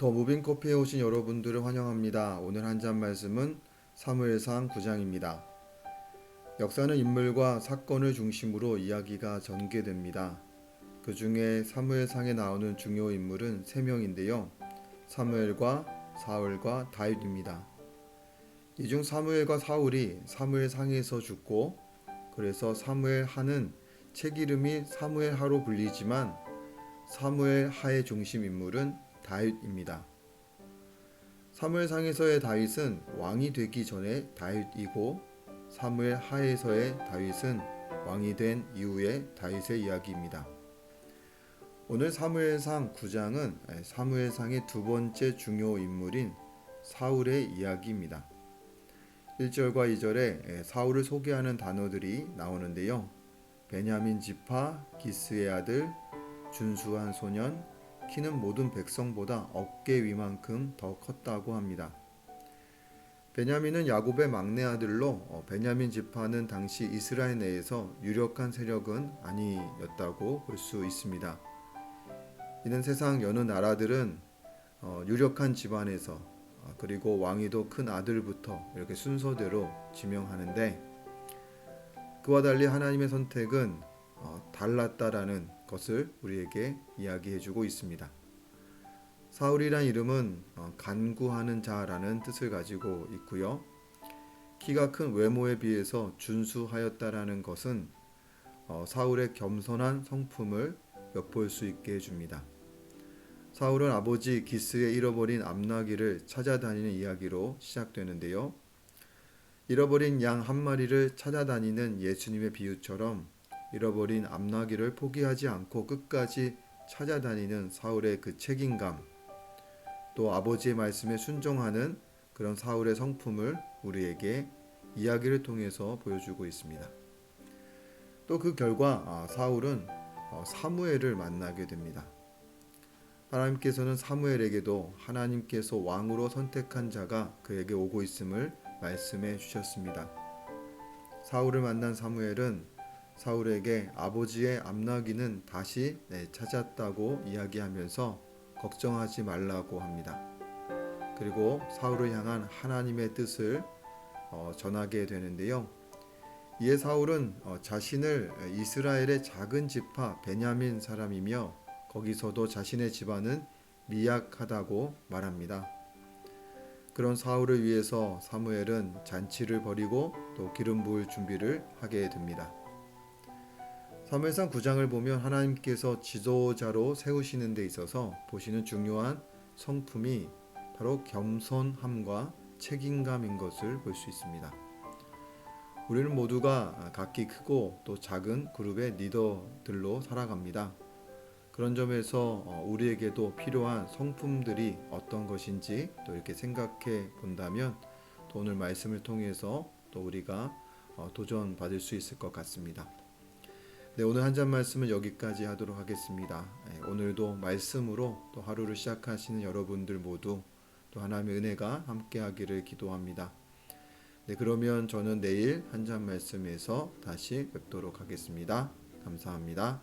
더 무빙 커피에 오신 여러분들을 환영합니다. 오늘 한 잔 말씀은 사무엘상 9장입니다. 역사는 인물과 사건을 중심으로 이야기가 전개됩니다. 그 중에 사무엘상에 나오는 중요 인물은 세 명인데요. 사무엘과 사울과 다윗입니다. 이 중 사무엘과 사울이 사무엘상에서 죽고 그래서 사무엘 하는 책 이름이 사무엘 하로 불리지만 사무엘 하의 중심 인물은 다윗입니다. 사무엘상에서의 다윗은 왕이 되기 전에 다윗이고 사무엘 하에서의 다윗은 왕이 된 이후의 다윗의 이야기입니다. 오늘 사무엘상 9장은 사무엘상의 두 번째 중요 인물인 사울의 이야기입니다. 1절과 2절에 사울을 소개하는 단어들이 나오는데요. 베냐민 지파 기스의 아들 준수한 소년 키는 모든 백성보다 어깨 위만큼 더 컸다고 합니다. 베냐민은 야곱의 막내 아들로 어, 베냐민 지파는 당시 이스라엘 내에서 유력한 세력은 아니었다고 볼 수 있습니다. 이는 세상 여느 나라들은 어, 유력한 집안에서 어, 그리고 왕위도 큰 아들부터 이렇게 순서대로 지명하는데 그와 달리 하나님의 선택은 달랐다라는 것을 우리에게 이야기해주고 있습니다. 사울이란 이름은 간구하는 자라는 뜻을 가지고 있고요. 키가 큰 외모에 비해서 준수하였다라는 것은 사울의 겸손한 성품을 엿볼 수 있게 해줍니다. 사울은 아버지 기스의 잃어버린 암나귀를 찾아다니는 이야기로 시작되는데요. 잃어버린 양 한 마리를 찾아다니는 예수님의 비유처럼 잃어버린 암나귀를 포기하지 않고 끝까지 찾아다니는 사울의 그 책임감, 또 아버지의 말씀에 순종하는 그런 사울의 성품을 우리에게 이야기를 통해서 보여주고 있습니다. 또 그 결과 아, 사울은 어, 사무엘을 만나게 됩니다. 하나님께서는 사무엘에게도 하나님께서 왕으로 선택한 자가 그에게 오고 있음을 말씀해 주셨습니다. 사울을 만난 사무엘은 사울에게 아버지의 암나귀는 다시 찾았다고 이야기하면서 걱정하지 말라고 합니다. 그리고 사울을 향한 하나님의 뜻을 어, 전하게 되는데요. 이에 사울은 어, 자신을 이스라엘의 작은 지파 베냐민 사람이며 거기서도 자신의 집안은 미약하다고 말합니다. 그런 사울을 위해서 사무엘은 잔치를 벌이고 또 기름 부을 준비를 하게 됩니다. 사무엘상 9장을 보면 하나님께서 지도자로 세우시는 데 있어서 보시는 중요한 성품이 바로 겸손함과 책임감인 것을 볼 수 있습니다. 우리는 모두가 각기 크고 또 작은 그룹의 리더들로 살아갑니다. 그런 점에서 어, 우리에게도 필요한 성품들이 어떤 것인지 또 이렇게 생각해 본다면 또 오늘 말씀을 통해서 또 우리가 어, 도전 받을 수 있을 것 같습니다. 네, 오늘 한 잔 말씀은 여기까지 하도록 하겠습니다. 네, 오늘도 말씀으로 또 하루를 시작하시는 여러분들 모두 또 하나님의 은혜가 함께하기를 기도합니다. 네, 그러면 저는 내일 한 잔 말씀에서 다시 뵙도록 하겠습니다. 감사합니다.